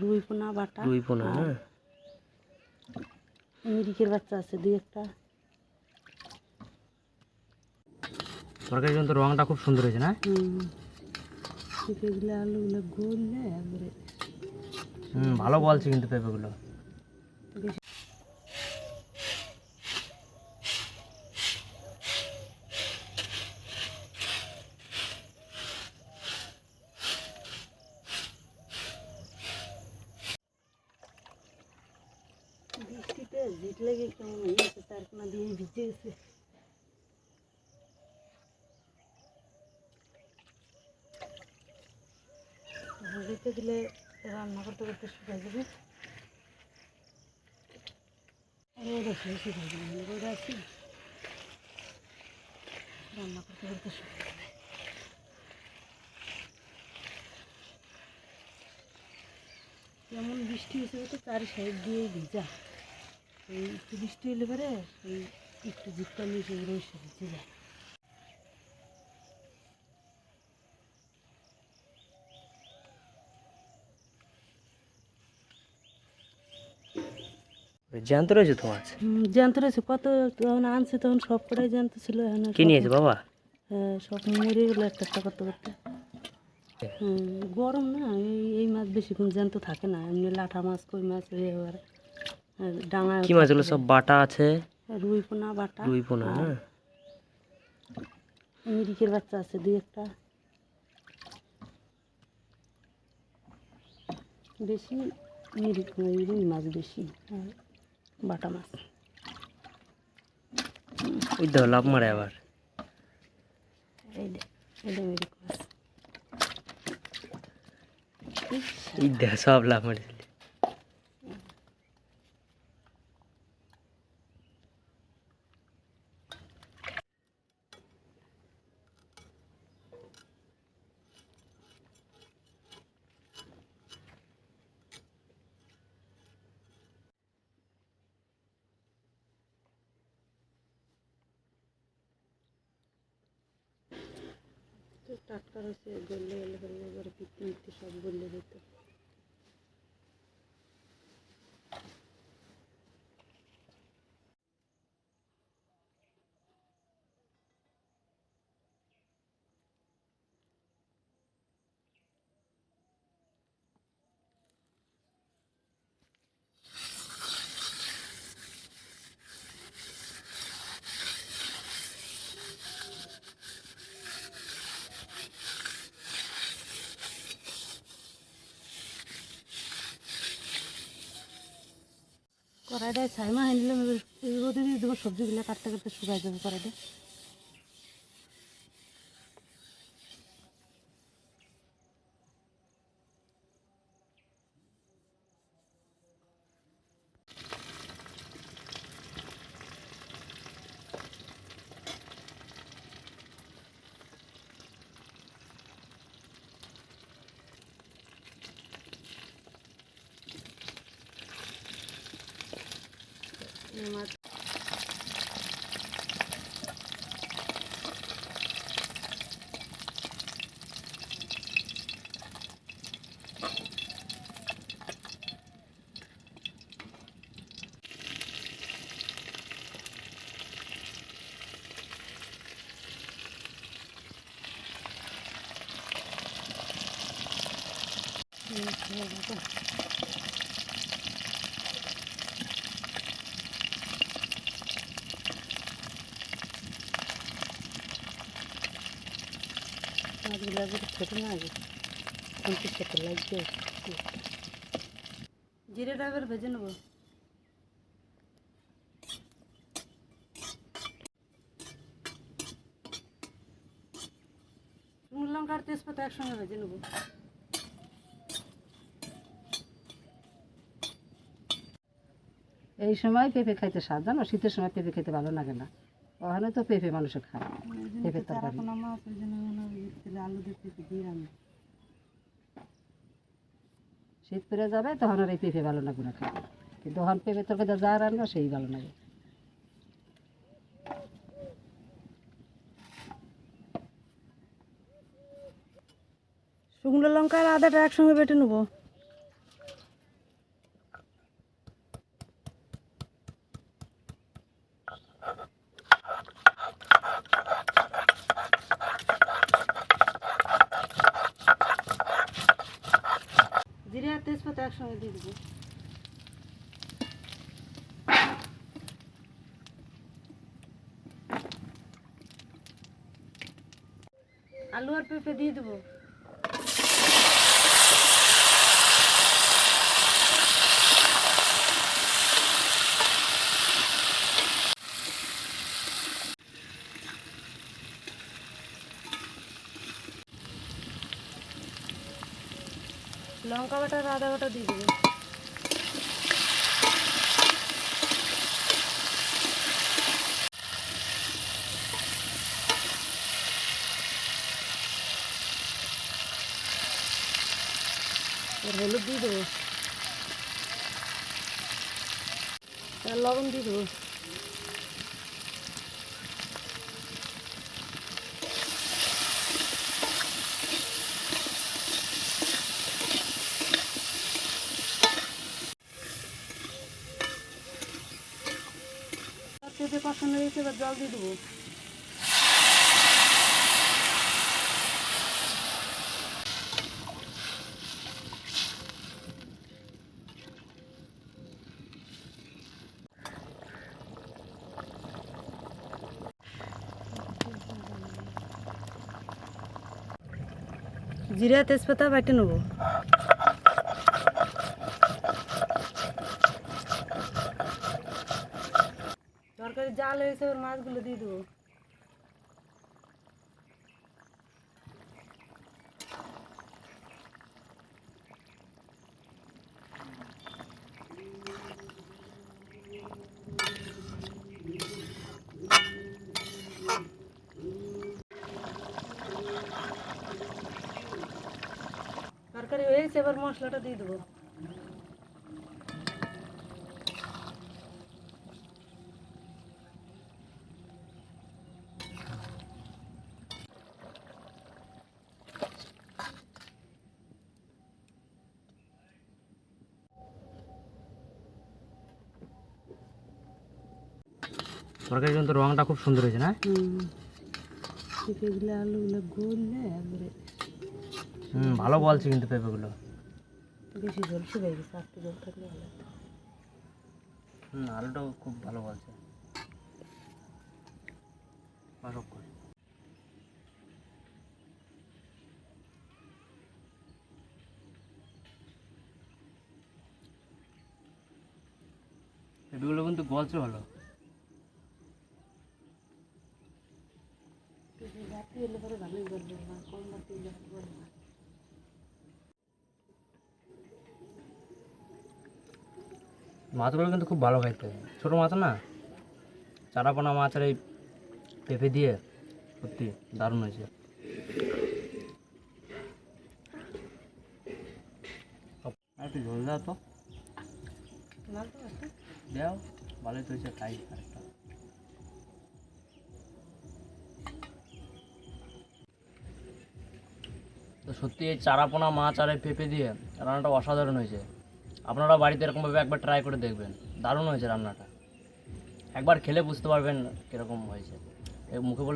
রুই পোনা বাটা রুই পোনা হ্যাঁ। মিরিকের বাচ্চা আছে দুই একটা। তরকারি কিন্তু রংটা খুব সুন্দর হয়েছে না? হুম। পেঁপেগুলো আলুগুলো গললে একবারে হুম ভালো বলছে কিন্তু পেঁপেগুলো বেশি গেছে চারকোনা দিয়ে ভিজে দিলে রান্না করতে করতে শুকাই যাবে রান্না করতে যেমন বৃষ্টি হয়েছে তো চারি সাইড দিয়ে ভিজা এই একটু বৃষ্টি হলে পরে এই একটু জিপটা মিশে রয়েছে ভিজে যায়। জ্যান্ত রয়েছে তো মাছ জ্যান্ত রয়েছে। কত তখন আনছে তখন সব কটাই জ্যান্ত ছিল কি নিয়েছে বাবা? হ্যাঁ সব মরে গেলো একটা একটা করতে করতে। গরম না এই মাছ বেশিক্ষণ জ্যান্ত থাকে না এমনি লাঠা মাছ কই মাছ এবার ডাঙা কি মাছগুলো সব বাটা আছে? রুই পোনা বাটা। রুই পোনা হ্যাঁ। মিরিকের বাচ্চা আছে দুই একটা। বেশি মিরিক রুই মাছ বেশি বাটা মাছ। ওই দেখো লাভ মারে আবার। এই দে এই দে মিরিক মাছ। ইস, এই দেখ সব লাভ মারে। টাটকা রয়েছে গলে গেলে এবারে পিকতে মিকতে সব গলে যেত কড়াইটায় ছাইমা এবার রোদে সবজিগুলো কাটতে কাটতে শুকাই যাবে কড়াইটা। এই মাছ মাছগুলো একবারে ছোটো না আগে পঞ্চাশ টাকা লাগবে জিরেটা এবার ভেজে নেব লঙ্কা আর তেজপাতা একসঙ্গে ভেজে নেব এই সময় পেঁপে খাইতে স্বাদ শীতের সময় পেঁপে খেতে ভালো লাগে না। ওখানে তো পেঁপে মানুষে খায়। পেঁপের তরকারি। শীত পড়ে যাবে তখন আর এই পেঁপে ভালো না খাবে কিন্তু তখন পেঁপে তরকারি যা রান্না সেই ভালো লাগে শুকনো লঙ্কা আর আদাটা একসঙ্গে বেটে নেব জিরে আর তেজপাতা একসঙ্গে দিয়ে দেবো। আলু আর পেঁপে দিয়ে দেবো। লঙ্কা বাটা আর আদা বাটা দিয়ে দেবো। আর হলুদ দিয়ে দেবো। আর লবণ দিয়ে দেবো। পেঁপে কষানো হয়েছে এবার জল দিয়ে দেবো জিরা তেজপাতা বাটে নেব তরকারি জাল হয়েছে ওর মাছগুলো দিয়ে দেবো। তরকারি হয়েছে এবার মশলাটা দিয়ে দেবো। তরকারি কিন্তু রঙটা খুব সুন্দর হয়েছে, না? পেঁপেগুলো আলুগুলো হুম, ভালো বলছে কিন্তু পেঁপেগুলো। বেশি জল থাকলে হুম, আলুটাও খুব ভালো বলছে। পেঁপেগুলো কিন্তু গলছে ভালো। পরে ভালোই না কম না। মাছগুলো কিন্তু খুব ভালো খাইতে ছোটো মাছ না চারাপোনা মাছ আর এই পেঁপে দিয়ে সত্যি দারুণ হয়েছে একটু ঝোল দাও তো? দাও ভালোই তো খাই তো সত্যি এই চারাপোনা, মাছ আর এই পেঁপে দিয়ে রান্নাটা অসাধারণ হয়েছে। আপনারা বাড়িতে এরকমভাবে একবার ট্রাই করে দেখবেন। দারুণ হয়েছে রান্নাটা। একবার খেলে বুঝতে পারবেন কীরকম হয়েছে। মুখে বলে